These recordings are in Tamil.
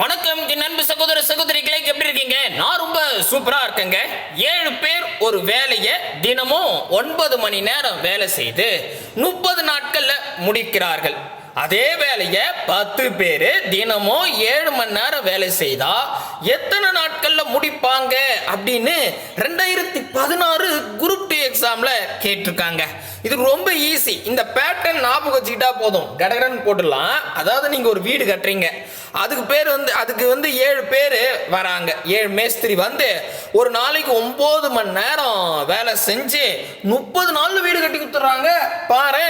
வணக்கம் என் நண்பு சகோதர சகோதரிகளே எப்படி இருக்கீங்க? நான் ரொம்ப சூப்பரா இருக்கேங்க. ஏழு பேர் ஒரு வேலையை தினமும் ஒன்பது மணி நேரம் வேலை செய்து முப்பது நாட்கள்ல முடிக்கிறார்கள். அதே வேலையை பத்து பேர் தினமும் ஏழு மணி நேரம் வேலை செய்தா எத்தனை நாட்கள்ல முடிப்பாங்க அப்படின்னு ரெண்டாயிரத்தி பதினாறு குரூப் டூ எக்ஸாம்ல கேட்டிருக்காங்க. இது ரொம்ப ஈஸி இந்த பேட்டர்ன் ஞாபகம் வச்சுக்கிட்டா போதும். கடகடன் போட்டுடலாம். அதாவது நீங்க ஒரு வீடு கட்டுறீங்க. அதுக்கு பேர் வந்து அதுக்கு வந்து ஏழு பேர் வராங்க. ஏழு மேஸ்திரி வந்து ஒரு நாளைக்கு ஒன்பது மணி நேரம் வேலை செஞ்சு முப்பது நாள் வீடு கட்டி கொடுத்துட்றாங்க. பாரு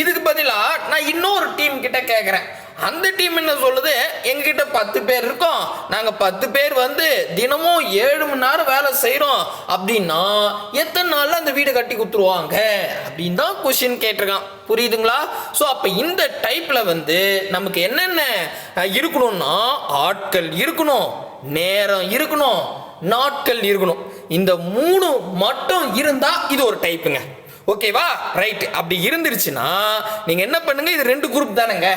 இதுக்கு பதிலாக நான் இன்னொரு டீம் கிட்ட கேட்குறேன் அந்த டீம் என்ன சொல்லுது? எங்ககிட்ட பத்து பேர் இருக்கோம். நாங்கள் பத்து பேர் வந்து தினமும் ஏழு மணி நேரம் வேலை செய்கிறோம் அப்படின்னா எத்தனை நாளில் அந்த வீடு கட்டி கொடுத்துருவாங்க? அப்படின்னு தான் கொஷின் கேட்டிருக்கான். புரியுதுங்களா? ஸோ அப்போ இந்த டைப்பில் வந்து நமக்கு என்னென்ன இருக்கணும்னா ஆட்கள் இருக்கணும் நேரம் இருக்கணும் நாட்கள் இருக்கணும். இந்த மூணு மட்டும் இருந்தால் இது ஒரு டைப்புங்க ஓகேவா? ரைட் அப்படி இருந்துருச்சுன்னா நீங்க என்ன பண்ணுங்க? இது ரெண்டு குரூப் தானேங்க.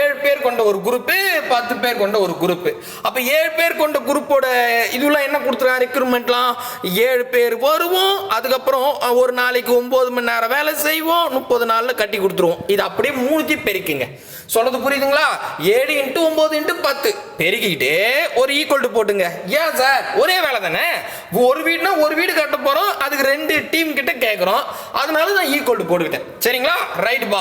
ஏழு பேர் கொண்ட ஒரு குரூப்பு பத்து பேர் கொண்ட ஒரு குரூப்பு அப்ப ஏழு பேர் கொண்ட குரூப்போட இதுலாம் என்ன கொடுத்துருக்காங்க? ரெக்ரூட்மெண்ட்லாம் ஏழு பேர் வருவோம் அதுக்கப்புறம் ஒரு நாளைக்கு ஒன்பது மணி நேரம் வேலை செய்வோம் முப்பது நாளில் கட்டி கொடுத்துருவோம். இது அப்படியே மூணுத்தையும் பெருக்குங்க. சொல்றது புரியுதுங்களா? ஏழு இன்ட்டு ஒன்பது இன்ட்டு பத்து. பெருக்கிக்கிட்டு ஒரு ஈக்குவல் டு போட்டுங்க. ஏன் சார் ஒரே வேலை தானே? ஒரு வீடுனா ஒரு வீடு கட்ட போறோம் அதுக்கு ரெண்டு டீம் கிட்ட கேட்குறோம் அது அதனால நான் ஈக்குவல் e டு போட்டுக்கிட்டேன். சரிங்களா? ரைட் பா.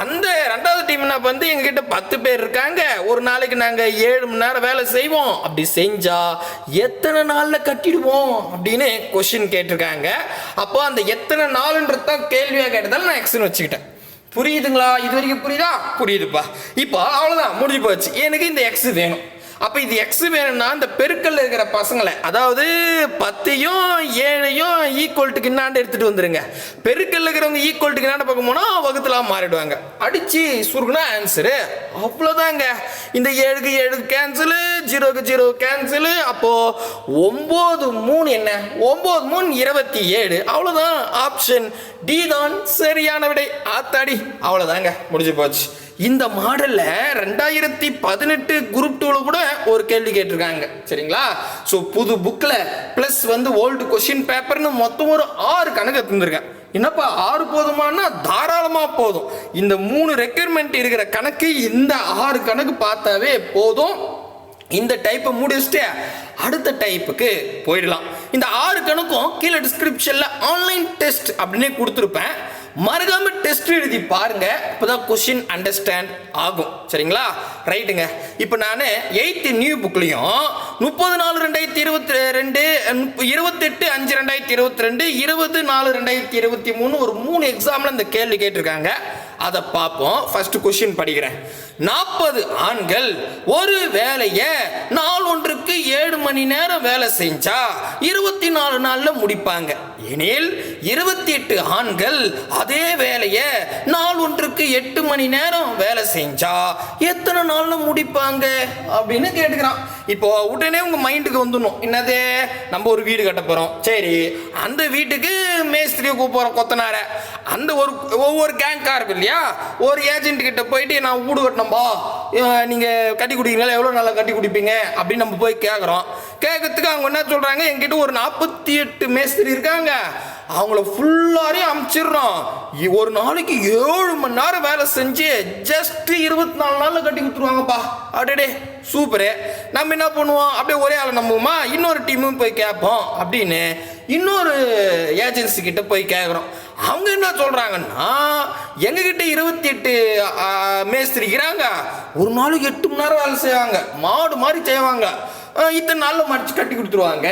அந்த ரெண்டாவது டீம்னா வந்து எங்ககிட்ட பத்து பேர் இருக்காங்க. ஒரு நாளைக்கு நாங்கள் ஏழு மணி நேரம் வேலை செய்வோம். அப்படி செஞ்சா எத்தனை நாளில் கட்டிடுவோம் அப்படின்னு கொஷின் கேட்டிருக்காங்க. அப்போ அந்த எத்தனை நாளுன்றது தான் கேள்வியாக கேட்டதால் நான் எக்ஸ்னு வச்சுக்கிட்டேன். புரியுதுங்களா? இது வரைக்கும் புரியுதா? புரியுதுப்பா. இப்போ அவ்வளோதான் முடிஞ்சு போச்சு. எனக்கு இந்த எக்ஸ் வேணும். அப்போ இது எக்ஸ் வேணும்னா இந்த பெருக்கல் இருக்கிற பசங்களை அதாவது பத்தையும் ஏழையும் ஈக்குவல்ட்டுக்கு என்னாண்டு எடுத்துட்டு வந்துருங்க. பெருக்கல்ல இருக்கிறவங்க ஈக்குவல்ட்டுக்கு என்னாண்ட பக்கம் போனால் வகுத்துலாம் மாறிடுவாங்க. அடிச்சு சுருக்குனா ஆன்சரு அவ்வளோதாங்க இந்த ஏழுக்கு ஏழு கேன்சலு ஜீரோக்கு ஜீரோ கேன்சலு அப்போ ஒம்பது மூணு என்ன? ஒம்பது மூணு இருபத்தி ஏழு. அவ்வளோதான் ஆப்ஷன் டி தான் சரியான விடை. ஆத்தாடி. அவ்வளோதாங்க முடிஞ்சு போச்சு. இந்த மாடல்ல ரெண்டாயிரத்தி பதினெட்டு குரூப் டூவில் கூட ஒரு கேள்வி கேட்டிருக்காங்க. சரிங்களா? ஸோ புது புக்கில் ப்ளஸ் வந்து ஓல்டு கொஷின் பேப்பர்னு மொத்தம் ஒரு ஆறு கணக்கு எடுத்துருக்கேன் என்னப்பா ஆறு போதுமானா? தாராளமாக போதும். இந்த மூணு ரெக்யர்மெண்ட் இருக்கிற கணக்கு இந்த ஆறு கணக்கு பார்த்தாவே போதும். இந்த டைப்பை முடிச்சுட்டு அடுத்த டைப்புக்கு போயிடலாம். இந்த ஆறு கணக்கும் கீழே டிஸ்கிரிப்ஷனில் ஆன்லைன் டெஸ்ட் அப்படின்னே கொடுத்துருப்பேன். மறக்காம டெஸ்ட் எழுதி பாருங்க இப்போதான் கொஷின் அண்டர்ஸ்டாண்ட் ஆகும். சரிங்களா? ரைட்டுங்க இப்போ நான் எயித்து நியூ புக்லையும் முப்பது நாலு ரெண்டாயிரத்தி இருபத்தி ரெண்டு இருபத்தெட்டு அஞ்சு ரெண்டாயிரத்தி இருபத்தி ரெண்டு இருபது நாலு ரெண்டாயிரத்தி இருபத்தி மூணு ஒரு மூணு எக்ஸாமில் இந்த கேள்வி கேட்டிருக்காங்க. அதை பார்ப்போம் ஃபர்ஸ்ட் கொஷின் படிக்கிறேன். நாற்பது ஆண்கள் ஒரு வேலையை நாள் ஒன்றுக்கு ஏழு மணி நேரம் வேலை செஞ்சா இருபத்தி நாலு நாளில் முடிப்பாங்க. எனில் இருபத்தி எட்டு ஆண்கள் அதே வேலையை நாள் ஒன்றுக்கு எட்டு மணி நேரம் வேலை செஞ்சா எத்தனை நாளில் முடிப்பாங்க? அப்படின்னு கேட்டுக்கிறான். இப்போ உடனே உங்க மைண்டுக்கு வந்துடணும். என்னது? நம்ம ஒரு வீடு கட்ட போறோம். சரி. அந்த வீட்டுக்கு மேஸ்திரியை கூப்பிடுறோம் கொத்தனார. அந்த ஒரு ஒவ்வொரு கேங்காக இருக்கும் இல்லையா? ஒரு ஏஜென்ட் கிட்ட போயிட்டு நான் வீடு கட்டணும்பா. நீங்கள் நீங்க கட்டி குடிக்கிறீங்களா? எவ்வளோ நல்லா கட்டி குடிப்பீங்க? அப்படின்னு நம்ம போய் கேட்குறோம் கேட்கறதுக்கு அவங்க என்ன சொல்றாங்க? என்கிட்ட ஒரு நாற்பத்தி எட்டு மேஸ்திரி இருக்காங்க. அவங்கள ஃபுல்லாரையும் அமுச்சிடுறோம் ஒரு நாளைக்கு ஏழு மணி நேரம் வேலை செஞ்சு ஜஸ்ட் இருபத்தி நாலு நாளில் கட்டி கொடுத்துருவாங்கப்பா. அப்படியே சூப்பரு. நம்ம என்ன பண்ணுவோம்? அப்படியே ஒரே ஆளை நம்புவோமா? இன்னொரு டீமும் போய் கேட்போம் அப்படின்னு இன்னொரு ஏஜென்சி கிட்ட போய் கேட்குறோம். அவங்க என்ன சொல்கிறாங்கன்னா எங்ககிட்ட இருபத்தி எட்டு மேஸ்திரிக்கிறாங்க. ஒரு நாளைக்கு எட்டு மணி நேரம் வேலை செய்வாங்க. மாடு மாதிரி செய்வாங்க. இத்தனை நாளில் மடிச்சு கட்டி கொடுத்துருவாங்க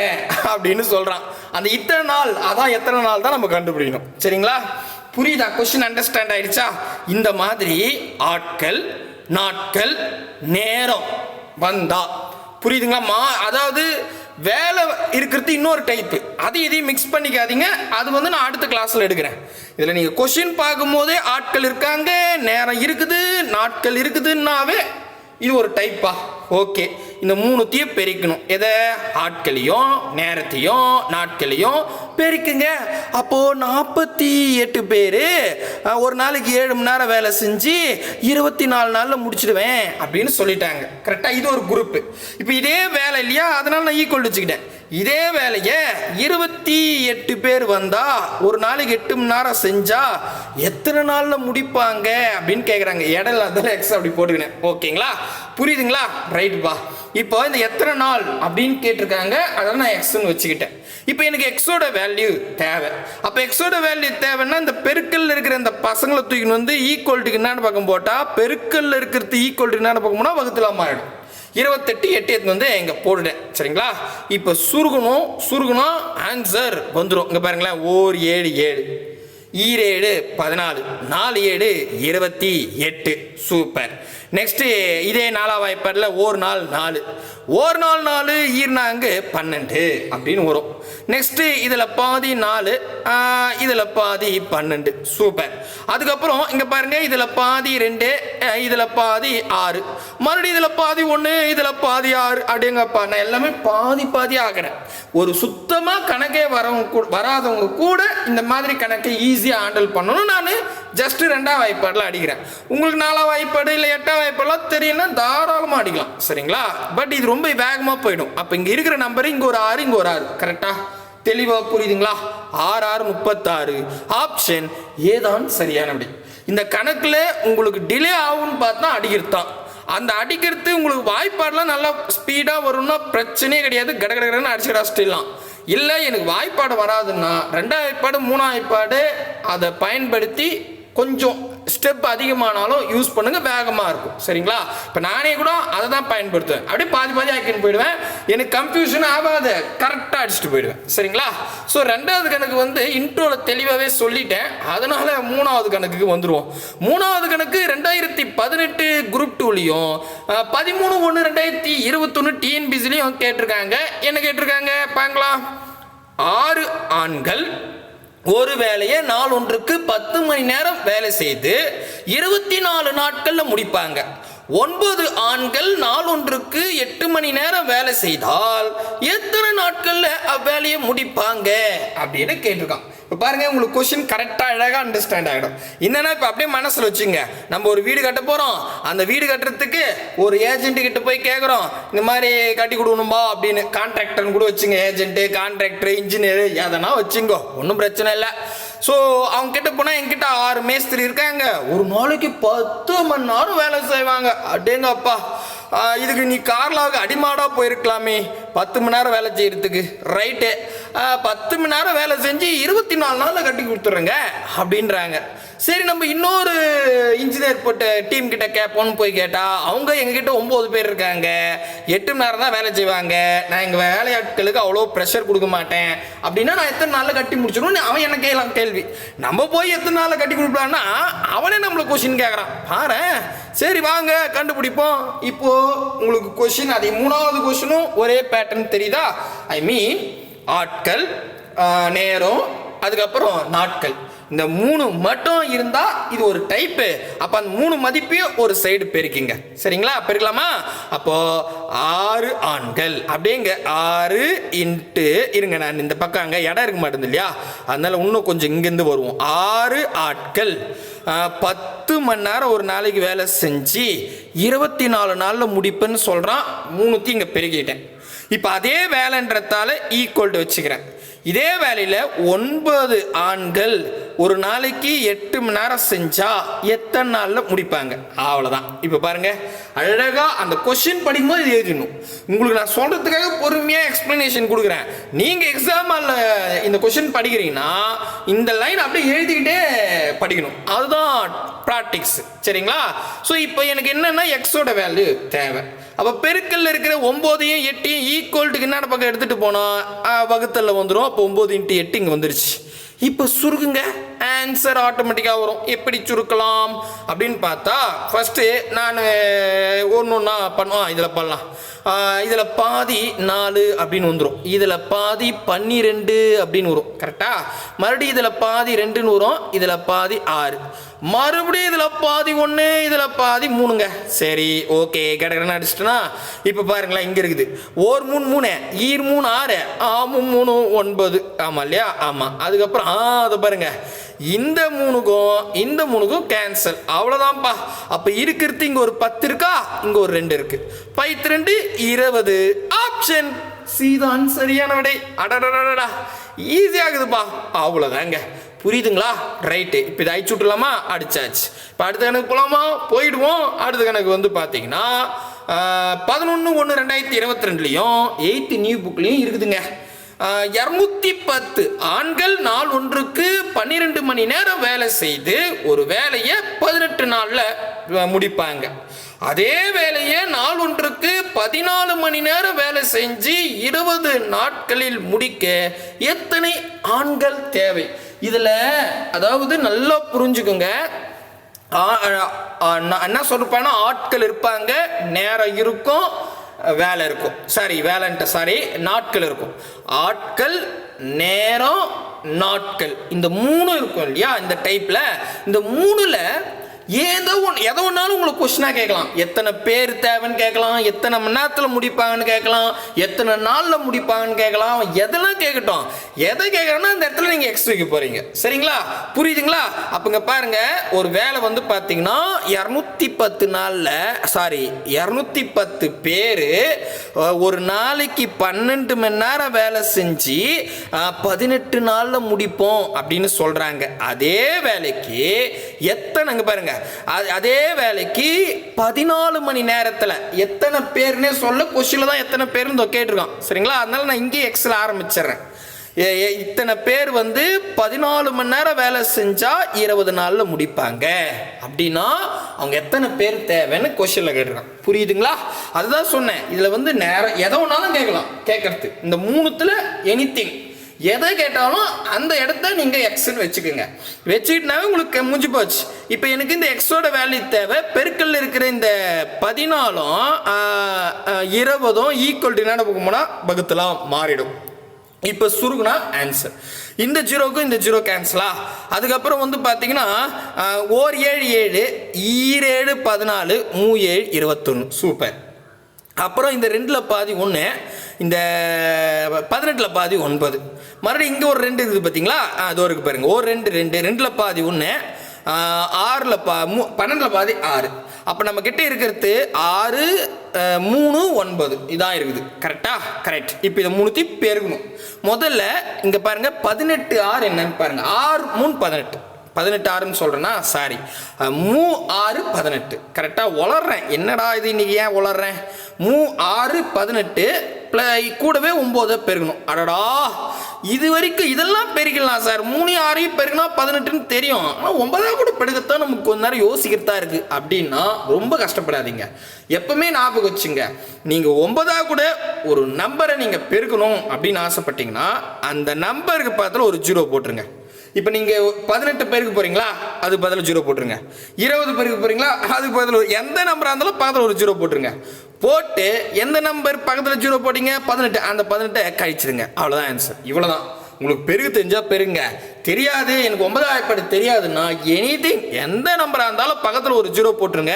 அப்படின்னு சொல்கிறான் அந்த இத்தனை நாள் அதான் எத்தனை நாள் தான் நம்ம கண்டுபிடிக்கணும். சரிங்களா? புரியுதா? கொஸ்டின் அண்டர்ஸ்டாண்ட் ஆயிடுச்சா? இந்த மாதிரி ஆட்கள் நாட்கள் நேரம் வந்தா. புரியுதுங்களா? மா அதாவது வேலை இருக்கிறது இன்னொரு டைப்பு அது இதையும் மிக்ஸ் பண்ணிக்காதீங்க. அது வந்து நான் அடுத்த கிளாஸில் எடுக்கிறேன். இதில் நீங்கள் கொஷின் பார்க்கும்போதே ஆட்கள் இருக்காங்க நேரம் இருக்குது நாட்கள் இருக்குதுன்னாவே இது ஒரு டைப்பா ஓகே இந்த மூணுத்தையும் பெருக்கணும். எதை? ஆட்களையும் நேரத்தையும் நாட்களையும் பெருக்குங்க. அப்போ நாற்பத்தி எட்டு பேர் ஒரு நாளைக்கு ஏழு மணி நேரம் வேலை செஞ்சு இருபத்தி நாலு நாளில் முடிச்சிடுவேன் அப்படின்னு சொல்லிட்டாங்க. கரெக்டாக இது ஒரு குரூப்பு இப்போ இதே வேலை இல்லையா? அதனால நான் ஈக்குவல் வச்சுக்கிட்டேன். இதே வேலையை இருபத்தி எட்டு பேர் வந்தா ஒரு நாளைக்கு எட்டு மணி நேரம் செஞ்சா எத்தனை நாள்ல முடிப்பாங்க? அப்படின்னு கேட்குறாங்க இடையில அதில் எக்ஸ் அப்படி போட்டுக்கினேன் ஓகேங்களா? புரியுதுங்களா? ரைட்பா இப்போ இந்த எத்தனை நாள் அப்படின்னு கேட்டிருக்காங்க. அதெல்லாம் நான் எக்ஸ்ன்னு வச்சுக்கிட்டேன். இப்போ எனக்கு எக்ஸோட வேல்யூ தேவை. அப்போ எக்ஸோட வேல்யூ தேவைன்னா இந்த பெருக்கல்ல இருக்கிற இந்த பசங்களை தூக்கின்னு வந்து ஈக்குவல்ட்டுக்கு என்னென்னு பக்கம் போட்டால் பெருக்கல்ல இருக்கிறது ஈக்குவல்ட்டுக்கு என்னென்னு பக்கம் போனால் வகுத்துலாம் மாறிடும். இருபத்தெட்டு எட்டு எடுத்து வந்து இங்கே போட்டுட்டேன். சரிங்களா? இப்போ சுருகணும் சுருகணும் ஆன்சர் வந்துடும் இங்கே பாருங்களேன். ஓர் ஏழு ஏழு. ஈரேழு பதினாலு. நாலு ஏழு இருபத்தி எட்டு. சூப்பர். நெக்ஸ்ட்டு இதே நாலா வாய்ப்பாடில் ஒரு நாள் நாலு. ஒரு நாள் நாலு ஈர்னாங்கு பன்னெண்டு அப்படின்னு வரும். நெக்ஸ்ட்டு இதில் பாதி நாலு இதில் பாதி பன்னெண்டு. சூப்பர் அதுக்கப்புறம் இங்கே பாருங்க இதில் பாதி ரெண்டு இதில் பாதி ஆறு. மறுபடியும் இதில் பாதி ஒன்று இதில் பாதி ஆறு அப்படிங்கப்பா. நான் எல்லாமே பாதி பாதி ஆகிறேன் ஒரு சுத்தமாக கணக்கே வரவங்க கூட வராதவங்க கூட இந்த மாதிரி கணக்கை ஈஸியாக ஹேண்டில் பண்ணணும். நான் ஜஸ்ட் ரெண்டாம் வாய்ப்பாடில் அடிக்கிறேன். உங்களுக்கு நாலாம் வாய்ப்பாடு இல்லை எட்டாம் வாய்ப்பாடெல்லாம் தெரியும்னா தாராளமாக அடிக்கலாம். சரிங்களா? பட் இது ரொம்ப வேகமாக போயிடும். அப்போ இங்கே இருக்கிற நம்பர் இங்கே ஒரு ஆறு இங்கே ஒரு ஆறு. கரெக்டாக தெளிவாக புரியுதுங்களா? ஆறு ஆறு முப்பத்தாறு. ஆப்ஷன் ஏதான் சரியான விடை. இந்த கணக்கில் உங்களுக்கு டிலே ஆகும்னு பார்த்தா அடிக்கிறது தான். அந்த அடிக்கிறது உங்களுக்கு வாய்ப்பாடெலாம் நல்லா ஸ்பீடாக வரும்னா பிரச்சனையே கிடையாது. கட கட கடன்னு அடிச்சுக்கிட அடிச்சிடலாம் இல்லை எனக்கு வாய்ப்பாடு வராதுன்னா ரெண்டாம் வாய்ப்பாடு மூணாம் வாய்ப்பாடு அதை பயன்படுத்தி கொஞ்சம் ஸ்டெப் அதிகமானாலும் யூஸ் பண்ணுங்க வேகமாக இருக்கும். சரிங்களா? இப்போ நானே கூட அதை தான் பயன்படுத்துவேன். அப்படியே பாதி பாதி ஆக்கின்னு போயிடுவேன். எனக்கு கன்ஃபியூஷன் ஆகாது கரெக்டாக அடிச்சுட்டு போயிடுவேன். சரிங்களா? ஸோ ரெண்டாவது கணக்கு வந்து இன்ட்ரோவில் தெளிவாகவே சொல்லிட்டேன். அதனால மூணாவது கணக்குக்கு வந்துடுவோம் மூணாவது கணக்கு ரெண்டாயிரத்தி பதினெட்டு குரூப் டூலையும் பதிமூணு ஒன்று ரெண்டாயிரத்தி இருபத்தொன்று டிஎன்பிசிலையும் கேட்டிருக்காங்க. என்ன கேட்டிருக்காங்க? பார்க்கலாம். ஆறு ஆண்கள் ஒரு வேலையை நாள் ஒன்றுக்கு பத்து மணி நேரம் வேலை செய்து இருபத்தி நாலு நாட்களில் முடிப்பாங்க. ஒன்பது ஆண்கள் நாள் ஒன்றுக்கு எட்டு மணி நேரம் வேலை செய்தால் எத்தனை நாட்களில் அவ்வேலையை முடிப்பாங்க? அப்படின்னு கேட்டிருக்கான். இப்போ பாருங்க உங்களுக்கு கொஷின் கரெக்டாக அழகாக அண்டர்ஸ்டாண்ட் ஆகிடும் என்னென்னா இப்போ அப்படியே மனசில் வச்சுங்க. நம்ம ஒரு வீடு கட்ட போகிறோம் அந்த வீடு கட்டுறதுக்கு ஒரு ஏஜென்ட்டு கிட்ட போய் கேட்குறோம் இந்த மாதிரி கட்டி கொடுக்கணும்பா அப்படின்னு கான்ட்ராக்டர்னு கூட வச்சுங்க. ஏஜென்ட்டு கான்ட்ராக்டர் இன்ஜினியர் எதனா வச்சுங்கோ. ஒன்றும் பிரச்சனை இல்லை. ஸோ அவங்க கிட்ட போனால் என்கிட்ட ஆறு மேஸ்திரி இருக்காங்க. ஒரு நாளைக்கு பத்து மணி நேரம் வேலை செய்வாங்க. அப்படிங்கப்பா இதுக்கு நீ கார்லாவுக்கு அடிமாடாக போயிருக்கலாமே. பத்து மணி நேரம் வேலை செய்கிறதுக்கு ரைட்டு பத்து மணி நேரம் வேலை செஞ்சு இருபத்தி நாலு நாளில் கட்டி கொடுத்துட்றேங்க. அப்படின்றாங்க. சரி நம்ம இன்னொரு இன்ஜினியர் போட்ட டீம் கிட்ட கேட்போம்னு போய் கேட்டா அவங்க எங்ககிட்ட ஒம்பது பேர் இருக்காங்க. எட்டு மணி நேரம் தான் வேலை செய்வாங்க. நான் எங்கள் வேலையாட்களுக்கு அவ்வளோ ப்ரெஷர் கொடுக்க மாட்டேன். அப்படின்னா நான் எத்தனை நாளில் கட்டி முடிச்சிடணும்னு அவன் என்ன கேட்கலாம் கேள்வி. நம்ம போய் எத்தனை நாளில் கட்டி கொடுப்பான்னா அவனே நம்மளை கொஷின் கேட்குறான் பாரு. சரி வாங்க கண்டுபிடிப்போம். இப்போ உங்களுக்கு கொஷின் அதே மூணாவது கொஷினும் ஒரே பேட்டர்ன் தெரியுதா? ஐ மீன் ஆட்கள் நேரம் அதுக்கப்புறம் நாட்கள். இந்த மூணு மட்டும் இருந்தா இது ஒரு டைப்பு அப்ப அந்த மூணு மதிப்பையும் ஒரு சைடு பெருக்கிங்க. சரிங்களா? பெருக்கலாமா? அப்போ ஆறு ஆண்கள். அப்படிங்க ஆறு இன்ட்டு இருங்க நான் இந்த பக்கம் அங்கே இடம் இருக்க மாட்டேங்குது இல்லையா? அதனால இன்னும் கொஞ்சம் இங்கேருந்து வருவோம். ஆறு ஆட்கள். பத்து மணி நேரம் ஒரு நாளைக்கு வேலை செஞ்சு இருபத்தி நாலு நாளில் முடிப்புன்னு சொல்கிறான் மூணுத்தையும் இங்கே பெருகிட்டேன் இப்போ அதே வேலைன்றதால ஈக்குவல் வச்சுக்கிறேன். இதே வேலையில் ஒன்பது ஆண்கள் ஒரு நாளைக்கு எட்டு மணி நேரம் செஞ்சா எத்தனை நாளில் முடிப்பாங்க? அவ்வளோதான் இப்போ பாருங்க அழகாக அந்த கொஷின் படிக்கும்போது இது எழுதணும் உங்களுக்கு நான் சொல்கிறதுக்காக பொறுமையாக எக்ஸ்ப்ளனேஷன் கொடுக்குறேன். நீங்கள் எக்ஸாம் இந்த கொஷின் படிக்கிறீங்கன்னா இந்த லைன் அப்படியே எழுதிக்கிட்டே படிக்கணும். அதுதான் ப்ராக்டிக்ஸ் சரிங்களா? ஸோ இப்போ எனக்கு என்னென்னா எக்ஸோட வேல்யூ தேவை. அப்போ பெருக்கல்ல இருக்கிற ஒம்போதையும் எட்டையும் ஈக்குவல்ட்டுக்கு என்னென்ன பக்கம் எடுத்துகிட்டு போனால் வகுத்தலில் வந்துடும் அப்போ ஒம்பது இன்ட்டு எட்டு இங்கே வந்துருச்சு. இப்போ சுருக்குங்க ஆன்சர் ஆட்டோமேட்டிக்காக வரும். எப்படி சுருக்கலாம் அப்படின்னு பார்த்தா ஃபஸ்ட்டு நான் ஒன்று ஒன்றா பண்ணுவோம் இதில் பண்ணலாம். இதில் பாதி நாலு அப்படின்னு வந்துடும் இதில் பாதி பன்னிரெண்டு அப்படின்னு வரும். கரெக்டாக மறுபடியும் இதில் பாதி ரெண்டுன்னு வரும் இதில் பாதி ஆறு. மறுபடியும் இதில் பாதி ஒன்று இதில் பாதி மூணுங்க. சரி ஓகே கடகடன்னு அடிச்சிட்டனா இப்போ பாருங்களேன் இங்கே இருக்குது. ஓர் மூணு மூணு. ஈர் மூணு ஆறு. ஆமும் மூணு ஒன்பது. ஆமாம் இல்லையா? ஆமாம் அதுக்கப்புறம் ஆ அதை பாருங்க. இந்த மூணுக்கும் இந்த மூணுக்கும் கேன்சல் அவ்வளோதான்ப்பா அப்போ இருக்கிறது இங்கே ஒரு பத்து இருக்கா? இங்கே ஒரு ரெண்டு இருக்கு. பத்து ரெண்டு இருபது. ஆப்ஷன் சீதான் சரியான விடை. அடடடடா ஈஸியாகுதுப்பா அவ்வளோதாங்க புரியுதுங்களா? ரைட்டு இப்போ இதை அழிச்சு விட்டுலாமா அடிச்சாச்சு. இப்போ அடுத்த கணக்கு போகலாமா போயிடுவோம். அடுத்த கணக்கு வந்து பார்த்தீங்கன்னா பதினொன்று ஒன்று ரெண்டாயிரத்தி இருபத்தி ரெண்டுலேயும் எயித்து நியூ புக்லேயும் இருக்குதுங்க இரநூத்தி பத்து ஆண்கள் நாள் ஒன்றுக்கு பன்னிரெண்டு மணி நேரம் வேலை செய்து ஒரு வேலையை பதினெட்டு நாளில் முடிப்பாங்க. அதே வேலையை நாள் ஒன்றுக்கு பதினாலு மணி நேரம் வேலை செஞ்சு இருபது நாட்களில் முடிக்க எத்தனை ஆண்கள் தேவை? இதில் அதாவது நல்லா புரிஞ்சுக்குங்க. என்ன சொல்லிருப்பேன்னா ஆட்கள் இருப்பாங்க நேரம் இருக்கும் வேலை இருக்கும். சாரி வேலைன்ட்டு சாரி நாட்கள் இருக்கும். ஆட்கள் நேரம் நாட்கள். இந்த மூணு இருக்கும் இல்லையா? இந்த டைப்பில் இந்த மூணில் ஏதோ ஒன்று எதை ஒன்றாலும் உங்களுக்கு கொஸ்டினாக கேட்கலாம். எத்தனை பேர் தேவைன்னு கேட்கலாம் எத்தனை மணி நேரத்தில் முடிப்பாங்கன்னு கேட்கலாம் எத்தனை நாளில் முடிப்பாங்கன்னு கேட்கலாம் எதெல்லாம் கேட்கட்டும். எதை கேட்குறோன்னா அந்த இடத்துல நீங்கள் எக்ஸ் வைக்க போகிறீங்க சரிங்களா? புரியுதுங்களா? அப்போங்க பாருங்க ஒரு வேலை வந்து பார்த்தீங்கன்னா இரநூத்தி பத்து நாளில் சாரி இரநூத்தி பத்து பேர் ஒரு நாளைக்கு பன்னெண்டு மணி நேரம் வேலை செஞ்சு பதினெட்டு நாளில் முடிப்போம் அப்படின்னு சொல்கிறாங்க அதே வேலைக்கு எத்தனைங்க பாருங்கள் அதே வேலைக்கு பதினாலு மணி நேரத்தில் எத்தனை பேர்னே சொல்ல. கொஸ்டினில் தான் எத்தனை பேர்னு கேட்டிருக்கான். சரிங்களா? அதனால நான் இங்கேயே எக்ஸில் ஆரம்பிச்சிடுறேன். ஏ- ஏ- இத்தனை பேர் வந்து பதினாலு மணி நேரம் வேலை செஞ்சா இருபது நாளில் முடிப்பாங்க. அப்படின்னா அவங்க எத்தனை பேர் தேவைன்னு கொஸ்டினில் கேட்டுருக்கான். புரியுதுங்களா? அதுதான் சொன்னேன். இதில் வந்து நேரம் எதோ ஒன்றாலும் கேட்கலாம். கேட்கறது இந்த மூணுத்தில் எனிதிங் எதை கேட்டாலும் அந்த இடத்த நீங்கள் எக்ஸ்ன்னு வச்சுக்கோங்க. வச்சுக்கிட்டனாவே உங்களுக்கு முடிஞ்சு போச்சு. இப்போ எனக்கு இந்த எக்ஸோட வேல்யூ தேவை. பெருக்கல்ல இருக்கிற இந்த பதினாலும் இருபதும் ஈக்குவல் டு என்ன போகும்போனா வகுத்தலாம் மாறிடும். இப்போ சுருகுனா ஆன்சர் இந்த ஜீரோக்கும் இந்த ஜீரோ கேன்சலா அதுக்கப்புறம் வந்து பார்த்தீங்கன்னா ஓர் ஏழு ஏழு ஈரேழு பதினாலு மூ ஏழு இருபத்தொன்று சூப்பர். அப்புறம் இந்த ரெண்டில் பாதி ஒன்று இந்த பதினெட்டில் பாதி ஒன்பது. மறுபடியும் இங்கே ஒரு ரெண்டு இருக்குது பார்த்தீங்களா அது ஒரு பாருங்க. ஒரு ரெண்டு ரெண்டு ரெண்டில் பாதி ஒன்று ஆறில் பா மூ பன்னெண்டில் பாதி ஆறு. அப்போ நம்ம கிட்ட இருக்கிறது ஆறு மூணு ஒன்பது. இதான் இருக்குது. கரெக்டா கரெக்ட் இப்போ இதை மூணுத்தையும் பெருகணும். முதல்ல இங்கே பாருங்கள் பதினெட்டு ஆறு என்னன்னு பாருங்கள் ஆறு மூணு பதினெட்டு. பதினெட்டு ஆறுன்னு சொல்கிறேன்னா சாரி மூ ஆறு பதினெட்டு. கரெக்டாக வளர்றேன் என்னடா இது இன்றைக்கி ஏன் உளர்றேன்? மூ ஆறு பதினெட்டு கூடவே ஒம்போதை பெருகணும். அடடா! இது வரைக்கும் இதெல்லாம் பெருகலாம் சார் மூணு ஆறையும் பெருகினா பதினெட்டுன்னு தெரியும். ஆனால் ஒன்பதாக கூட பெருகத்தான் நமக்கு கொஞ்ச நேரம் யோசிக்கிறதா இருக்குது அப்படின்னா ரொம்ப கஷ்டப்படாதீங்க. எப்பவுமே ஞாபகம் வச்சுங்க. நீங்கள் ஒன்பதாக கூட ஒரு நம்பரை நீங்கள் பெருக்கணும் அப்படின்னு ஆசைப்பட்டீங்கன்னா அந்த நம்பருக்கு பக்கத்தில் ஒரு ஜீரோ போட்டுருங்க. இப்போ நீங்கள் பதினெட்டு பேருக்கு போகிறீங்களா அது பதில் ஜீரோ போட்டுருங்க. இருபது பேருக்கு போகிறீங்களா அதுக்கு பதில் ஒரு- எந்த நம்பராக இருந்தாலும் பக்கத்தில் ஒரு ஜீரோ போட்டுருங்க. போட்டு எந்த நம்பர் பக்கத்தில் ஜீரோ போட்டீங்க? பதினெட்டு. அந்த பதினெட்டை கழிச்சிடுங்க அவ்வளோதான் ஆன்சர் இவ்வளோதான் உங்களுக்கு பெருகு தெரிஞ்சால் பெருங்க. தெரியாது எனக்கு ஒன்பதாயிரப்படி தெரியாதுன்னா எனிதிங் எந்த நம்பராக இருந்தாலும் பக்கத்தில் ஒரு ஜீரோ போட்டுருங்க.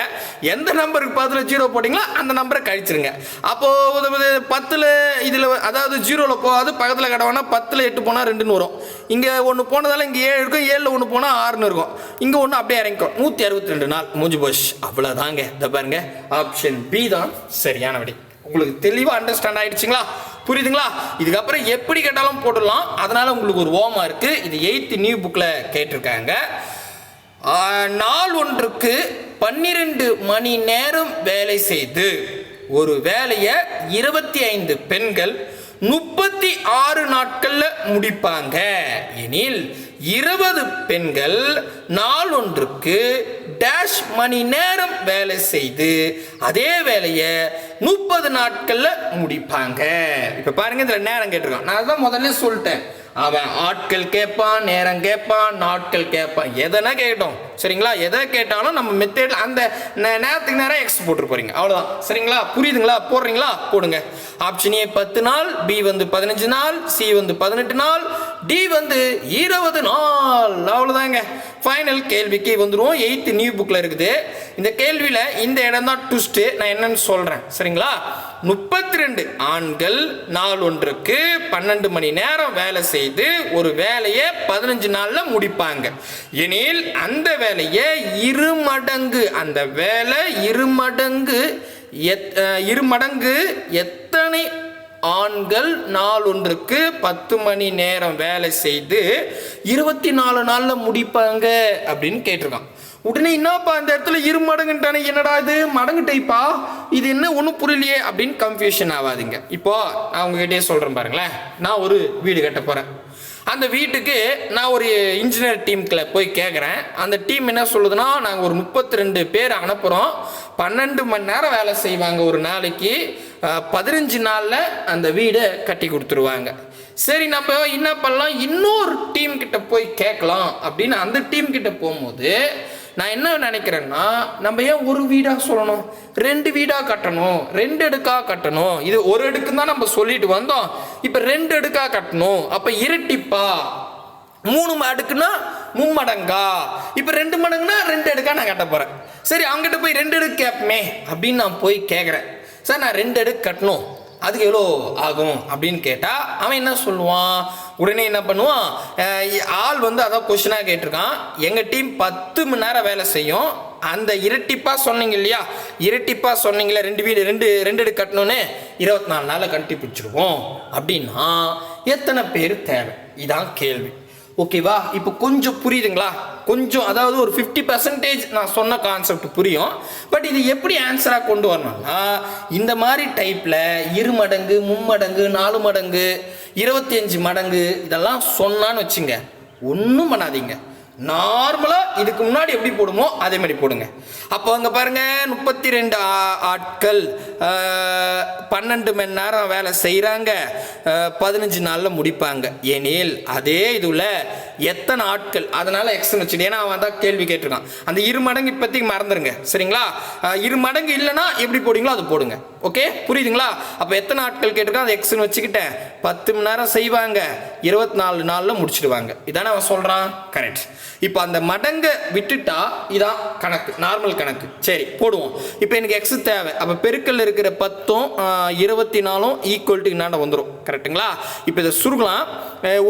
எந்த நம்பருக்கு பக்கத்தில் ஜீரோ போட்டிங்களோ அந்த நம்பரை கழிச்சிருங்க. அப்போது பத்தில் இதில் அதாவது ஜீரோவில் போகாது பக்கத்தில் கடவுனா பத்தில் எட்டு போனால் ரெண்டுன்னு வரும். இங்கே ஒன்று போனதால் இங்கே ஏழு இருக்கும் ஏழில் ஒன்று போனால் ஆறுன்னு இருக்கும். இங்கே ஒன்று அப்படியே இறங்கிக்கும். நூற்றி அறுபத்தி ரெண்டு நாள் மூஞ்சி போஷ் அவ்வளோதாங்க இதை பாருங்க. ஆப்ஷன் பி தான் சரியான விடை உங்களுக்கு தெளிவாக அண்டர்ஸ்டாண்ட் ஆயிடுச்சுங்களா? புரியுதுங்களா? இதுக்கப்புறம் எப்படி கேட்டாலும் போட்டுடலாம். அதனால உங்களுக்கு ஒரு ஓமா இருக்கு. இது எயித்து நியூ புக்கில் கேட்டிருக்காங்க. நாள் ஒன்றுக்கு பன்னிரண்டு மணி நேரம் வேலை செய்து ஒரு வேலையை இருபத்தி ஐந்து பெண்கள் முப்பத்தி ஆறு நாட்களில் முடிப்பாங்க. எனில் இருபது பெண்கள் நாள் ஒன்றுக்கு டேஷ் மணி நேரம் வேலை செய்து அதே வேலையை முப்பது நாட்களில் முடிப்பாங்க. இப்போ பாருங்க இதில் நேரம் கேட்டிருக்கோம். நான் தான் முதல்ல சொல்லிட்டேன். அவன் ஆட்கள் கேட்பான் நேரம் கேட்பான் நாட்கள் கேட்பான் எதனா கேட்டோம்? சரிங்களா? எதை கேட்டாலும் நம்ம மெத்தேடில் அந்த நேரத்துக்கு நேரம் எக்ஸ் போட்டு போறீங்க. அவ்வளோதான் சரிங்களா? புரியுதுங்களா? போடுறீங்களா? போடுங்க. ஆப்ஷன் ஏ பத்து நாள் பி வந்து பதினஞ்சு நாள் சி வந்து பதினெட்டு நாள் டி வந்து இருபது நாள். அவ்வளோதாங்க ஃபைனல் கேள்விக்கு வந்துடுவோம் எயித்து நியூ புக்கில் இருக்குது. இந்த கேள்வியில் இந்த இடம் தான் ட்விஸ்ட்டு நான் என்னன்னு சொல்கிறேன் சரிங்களா? முப்பத்தி ரெண்டு ஆண்கள் நாள் ஒன்றுக்கு பன்னெண்டு மணி நேரம் வேலை செய்து ஒரு வேலையை பதினஞ்சு நாளில் முடிப்பாங்க. எனில் அந்த வேலையை இரு மடங்கு அந்த வேலை இரு மடங்கு எத் இருமடங்கு எத்தனை ஆண்கள் நாள் ஒன்றுக்கு பத்து மணி நேரம் வேலை செய்து இருபத்தி நாலு நாளில் முடிப்பாங்க அப்படின்னு கேட்டிருக்கான். உடனே என்னப்பா இந்த இடத்துல இரு மடங்குன்ட்டானே? என்னடா இது? மடங்கு டைப்பா இது என்ன? ஒன்றும் புரியலையே அப்படின்னு கன்ஃபியூஷன் ஆகாதீங்க. இப்போ நான் உங்ககிட்டயே சொல்கிறேன் பாருங்களேன். நான் ஒரு வீடு கட்ட போகிறேன் அந்த வீட்டுக்கு நான் ஒரு இன்ஜினியர் டீமுக்குள்ள போய் கேட்குறேன் அந்த டீம் என்ன சொல்லுதுன்னா நாங்கள் ஒரு முப்பத்தி ரெண்டு பேர் அனுப்புகிறோம் பன்னெண்டு மணி நேரம் வேலை செய்வாங்க. ஒரு நாளைக்கு பதினஞ்சு நாளில் அந்த வீடை கட்டி கொடுத்துருவாங்க. சரி நம்ம என்ன பண்ணலாம்? இன்னொரு டீம் கிட்ட போய் கேட்கலாம் அப்படின்னு அந்த டீம் கிட்ட போகும்போது நான் என்ன நினைக்கிறேன்னா நம்ம ஏன் ஒரு வீடாக சொல்லணும்? ரெண்டு வீடாக கட்டணும். ரெண்டு அடுக்காக கட்டணும். இது ஒரு அடுக்கு தான் நம்ம சொல்லிட்டு வந்தோம். இப்போ ரெண்டு அடுக்காக கட்டணும். அப்போ இரட்டிப்பா. மூணு அடுக்குன்னா மும்மடங்கா. இப்போ ரெண்டு மடங்குனா ரெண்டு அடுக்காக நான் கட்ட போகிறேன் சரி அவங்ககிட்ட போய் ரெண்டு அடுக்கு கேட்பமே அப்படின்னு நான் போய் கேட்குறேன் சார் நான் ரெண்டு அடுக்கு கட்டணும். அதுக்கு எவ்வளோ ஆகும் அப்படின்னு கேட்டால் அவன் என்ன சொல்லுவான்? உடனே என்ன பண்ணுவான்? ஆள் வந்து அதான் கொஷினாக கேட்டிருக்கான். எங்கள் டீம் பத்து மணி நேரம் வேலை செய்யும். அந்த இரட்டிப்பாக சொன்னீங்க இல்லையா? இரட்டிப்பாக சொன்னீங்களே ரெண்டு வீடு ரெண்டு ரெண்டு எடு கட்டணும்னு இருபத்தி நாலு நாளில் கட்டி பிடிச்சிருவோம். அப்படின்னா எத்தனை பேர் தேவை? இதான் கேள்வி. ஓகேவா இப்போ கொஞ்சம் புரியுதுங்களா? கொஞ்சம் அதாவது ஒரு ஃபிஃப்டி பர்சன்டேஜ் நான் சொன்ன கான்செப்ட் புரியும். பட் இது எப்படி ஆன்சராக கொண்டு வரணும்னா இந்த மாதிரி டைப்பில் இரு மடங்கு மும்மடங்கு நாலு மடங்கு இருபத்தி அஞ்சு மடங்கு இதெல்லாம் சொன்னான்னு வச்சுங்க. ஒன்றும் பண்ணாதீங்க. நார்மலாக இதுக்கு முன்னாடி எப்படி போடுமோ அதே மாதிரி போடுங்க. அப்போ அங்கே பாருங்கள் முப்பத்தி ரெண்டு ஆட்கள் பன்னெண்டு மணி நேரம் வேலை செய்கிறாங்க பதினஞ்சு நாளில் முடிப்பாங்க. ஏனில் அதே இதுல எத்தனை ஆட்கள் அதனால் எக்ஸ்னு வச்சுட்டு ஏன்னா அவன் தான் கேள்வி கேட்டிருக்கான். அந்த இரு மடங்கு இப்போதைக்கு மறந்துடுங்க சரிங்களா? இரு மடங்கு இல்லைன்னா எப்படி போடுங்களோ அது போடுங்க. ஓகே? புரியுதுங்களா? அப்போ எத்தனை ஆட்கள் கேட்டிருக்கான்? அது எக்ஸ்னு வச்சுக்கிட்டேன். பத்து மணி நேரம் செய்வாங்க. இருபத்தி நாலு நாளில் முடிச்சிடுவாங்க. இதானே அவன் சொல்கிறான் கரெக்ட் இப்போ அந்த மடங்கை விட்டுட்டா இதான் கணக்கு நார்மல் கணக்கு. சரி போடுவோம். இப்போ எனக்கு எக்ஸ் தேவை. அப்போ பெருக்கல்ல இருக்கிற பத்தும் இருபத்தி நாலும் ஈக்குவல் டு இன்னாண்ட வந்துடும் கரெக்ட்டுங்களா இப்போ இதை சுருக்கலாம்.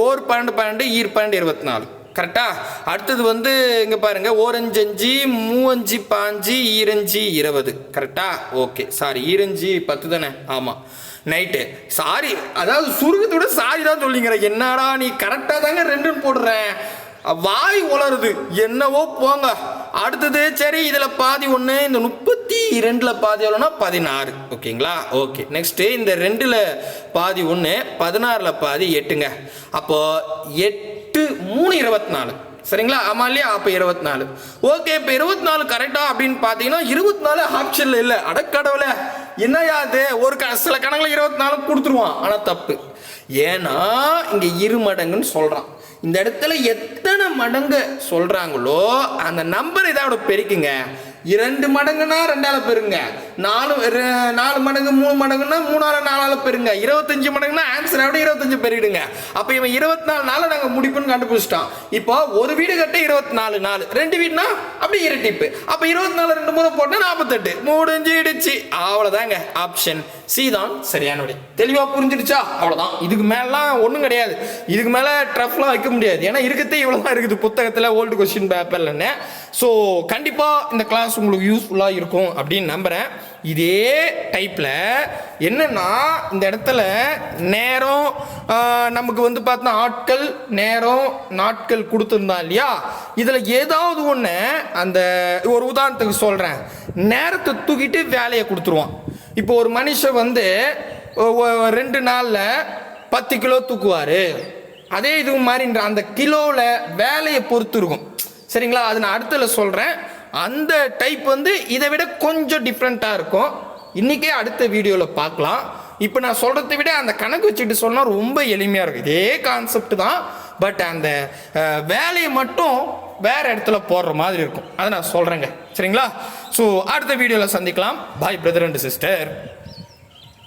ஓர் பன்னெண்டு பன்னெண்டு ஈர் பன்னெண்டு இருபத்தி நாலு கரெக்டா அடுத்தது வந்து இங்கே பாருங்க ஓரஞ்சு அஞ்சு மூவஞ்சு பாஞ்சு ஈரஞ்சு இருபது. கரெக்டா ஓகே சாரி ஈரஞ்சு பத்து தானே? ஆமாம் நைட்டு சாரி அதாவது சுருக்கத்தை சாரி தான் சொல்லிங்கிற என்னடா நீ கரெக்டாக தாங்க ரெண்டுன்னு போடுறேன் வாய் உளருது என்னவோ போங்க. அடுத்தது சரி இதில் பாதி ஒன்று இந்த முப்பத்தி ரெண்டில் பாதி எவ்வளோனா பதினாறு. ஓகேங்களா? ஓகே. நெக்ஸ்ட்டு இந்த ரெண்டில் பாதி ஒன்று பதினாறில் பாதி எட்டுங்க. அப்போது எட்டு மூணு இருபத்தி நாலு சரிங்களா? ஆமா இல்லையா? அப்போ இருபத்தி நாலு ஓகே இப்போ இருபத்தி நாலு கரெக்டா அப்படின்னு பார்த்தீங்கன்னா இருபத்தி நாலு ஆப்ஷனில் இல்லை அடக்கடவுல என்னையா அது ஒரு க சில கணக்கில் இருபத்தி நாலு கொடுத்துருவான். ஆனால் தப்பு. ஏன்னா இங்கே இரு மடங்குன்னு சொல்கிறான் இந்த இடத்துல எத்தனை மடங்கு சொல்கிறாங்களோ அந்த நம்பர் இதோட பெருக்குங்க. இரண்டு மடங்குனா ரெண்டால பெருங்க. நாலு நாலு மடங்கு மூணு மடங்குன்னா மூணால நாலால பெருங்க. இருபத்தஞ்சு மடங்குனா ஆன்சர் விட இருபத்தஞ்சு பெருகிடுங்க. அப்போ இவன் இருபத்தி நாலு நாள் நாங்கள் முடிப்புன்னு கண்டுபிடிச்சிட்டோம் இப்போ ஒரு வீடு கட்ட இருபத்தி நாலு. நாள் ரெண்டு வீடுனா அப்படி இரட்டிப்பு. அப்போ இருபத்தி நாலு ரெண்டு மூணு போட்டால் நாற்பத்தெட்டு முடிஞ்சிடுச்சு. அவ்வளோதாங்க ஆப்ஷன் சி தான் சரியான விடை தெளிவாக புரிஞ்சிடுச்சா? அவ்வளோதான் இதுக்கு மேலாம் ஒன்றும் கிடையாது. இதுக்கு மேலே ட்ரஃப்லாம் வைக்க முடியாது. ஏன்னா இருக்கிறதே இவ்வளோ தான் இருக்குது. புத்தகத்தில் ஓல்டு கொஸ்டின் பேப்பர்லன்னு ஸோ கண்டிப்பாக இந்த கிளாஸ் உங்களுக்கு யூஸ்ஃபுல்லாக இருக்கும் அப்படின்னு நம்புகிறேன் இதே டைப்பில் என்னென்னா இந்த இடத்துல நேரம் நமக்கு வந்து பார்த்தா ஆட்கள் நேரம் நாட்கள் கொடுத்துருந்தான் இல்லையா? இதில் ஏதாவது ஒன்று அந்த ஒரு உதாரணத்துக்கு சொல்கிறேன் நேரத்தை தூக்கிட்டு வேலையை கொடுத்துருவான். இப்போ ஒரு மனுஷன் வந்து ரெண்டு நாளில் பத்து கிலோ தூக்குவார். அதே இது மாதிரின்ற அந்த கிலோவில் வேலையை பொறுத்து இருக்கும். சரிங்களா? அது நான் அடுத்தல சொல்கிறேன் அந்த டைப் வந்து இதை விட கொஞ்சம் டிஃப்ரெண்ட்டாக இருக்கும். இன்றைக்கே அடுத்த வீடியோவில் பார்க்கலாம். இப்போ நான் சொல்கிறத விட அந்த கணக்கு வச்சுட்டு சொன்னால் ரொம்ப எளிமையாக இருக்கும். இதே கான்செப்ட் தான். பட் அந்த வேலையை மட்டும் வேற இடத்துல போடுற மாதிரி இருக்கும். அதை நான் சொல்கிறேங்க சரிங்களா? ஸோ அடுத்த வீடியோவில் சந்திக்கலாம். பாய் பிரதர் அண்ட் சிஸ்டர்